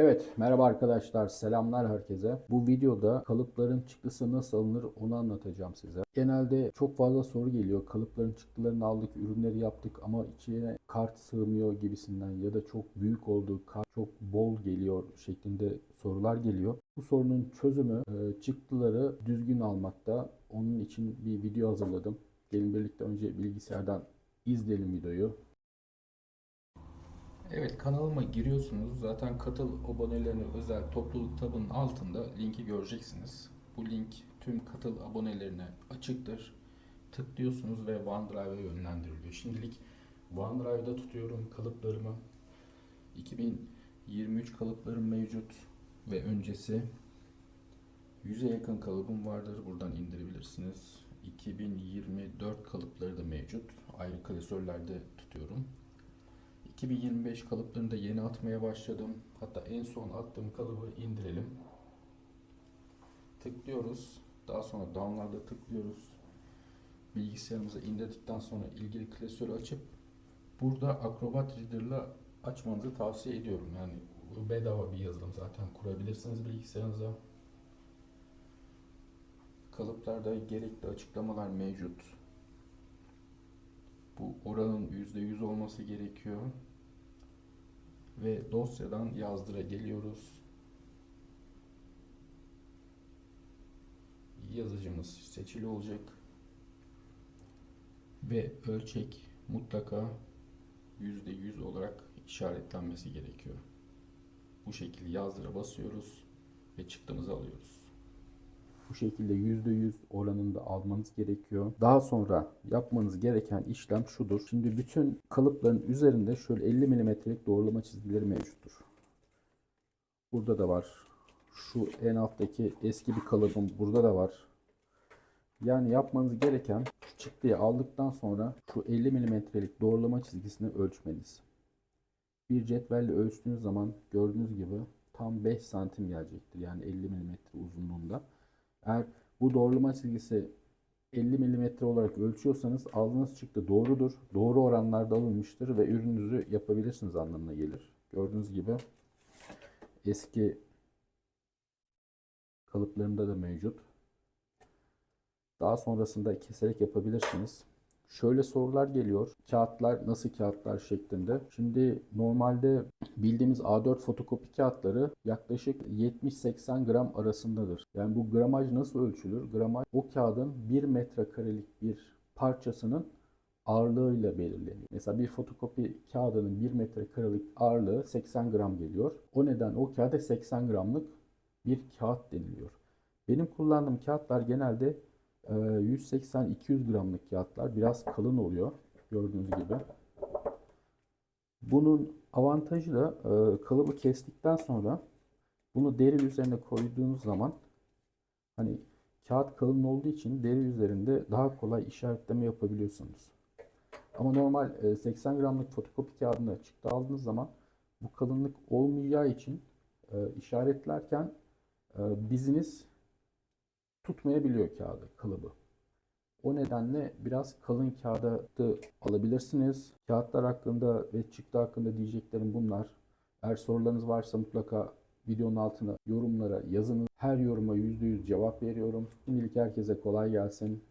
Evet, merhaba arkadaşlar, selamlar herkese. Bu videoda kalıpların çıktısı nasıl alınır onu anlatacağım size. Genelde çok fazla soru geliyor. Kalıpların çıktılarını aldık, ürünleri yaptık ama içine kart sığmıyor gibisinden ya da çok büyük oldu, kart çok bol geliyor şeklinde sorular geliyor. Bu sorunun çözümü e, çıktıları düzgün almakta. Onun için bir video hazırladım. Gelin birlikte önce bilgisayardan izleyelim videoyu. Evet kanalıma giriyorsunuz. Zaten katıl abonelerine özel topluluk tabının altında linki göreceksiniz. Bu link tüm katıl abonelerine açıktır. Tıklıyorsunuz ve OneDrive'a yönlendiriliyor. Şimdilik OneDrive'da tutuyorum kalıplarımı. 2023 kalıplarım mevcut ve öncesi 100'e yakın kalıbım vardır. Buradan indirebilirsiniz. 2024 kalıpları da mevcut. Ayrı klasörlerde tutuyorum. 2025 kalıplarını da yeni atmaya başladım. Hatta en son attığım kalıbı indirelim. Tıklıyoruz. Daha sonra download'a tıklıyoruz. Bilgisayarımıza indirdikten sonra ilgili klasörü açıp burada Acrobat Reader'la açmanızı tavsiye ediyorum. Yani bedava bir yazılım zaten kurabilirsiniz bilgisayarınıza. Kalıplarda gerekli açıklamalar mevcut. Bu oranın %100 olması gerekiyor. Ve dosyadan yazdıra geliyoruz. Yazıcımız seçili olacak. Ve ölçek mutlaka %100 olarak işaretlenmesi gerekiyor. Bu şekilde yazdıra basıyoruz ve çıktımızı alıyoruz. Bu şekilde %100 oranında almanız gerekiyor. Daha sonra yapmanız gereken işlem şudur. Şimdi bütün kalıpların üzerinde şöyle 50 mm'lik doğrulama çizgileri mevcuttur. Burada da var. Şu en alttaki eski bir kalıbım burada da var. Yani yapmanız gereken şu çıktıyı aldıktan sonra şu 50 mm'lik doğrulama çizgisini ölçmeniz. Bir cetvelle ölçtüğünüz zaman gördüğünüz gibi tam 5 santim gelecektir. Yani 50 mm uzunluğunda. Eğer bu doğrulama çizgisi 50 mm olarak ölçüyorsanız aldığınız çıktı doğrudur. Doğru oranlarda alınmıştır ve ürününüzü yapabilirsiniz anlamına gelir. Gördüğünüz gibi eski kalıplarında da mevcut. Daha sonrasında keserek yapabilirsiniz. Şöyle sorular geliyor. Kağıtlar nasıl kağıtlar şeklinde. Şimdi normalde bildiğimiz A4 fotokopi kağıtları yaklaşık 70-80 gram arasındadır. Yani bu gramaj nasıl ölçülür? Gramaj o kağıdın 1 metrekarelik bir parçasının ağırlığıyla belirleniyor. Mesela bir fotokopi kağıdının 1 metrekarelik ağırlığı 80 gram geliyor. O neden o kağıda 80 gramlık bir kağıt deniliyor. Benim kullandığım kağıtlar genelde 180-200 gramlık kağıtlar biraz kalın oluyor gördüğünüz gibi. Bunun avantajı da e, kalıbı kestikten sonra bunu deri üzerine koyduğunuz zaman hani kağıt kalın olduğu için deri üzerinde daha kolay işaretleme yapabiliyorsunuz. Ama normal e, 80 gramlık fotokopi kağıdında çıktı aldığınız zaman bu kalınlık olmayacağı için e, işaretlerken e, biziniz tutmayabiliyor kağıdı, kalıbı. O nedenle biraz kalın kağıda da alabilirsiniz. Kağıtlar hakkında ve çıktı hakkında diyeceklerim bunlar. Eğer sorularınız varsa mutlaka videonun altına yorumlara yazınız. Her yoruma %100 cevap veriyorum. Şimdilik herkese kolay gelsin.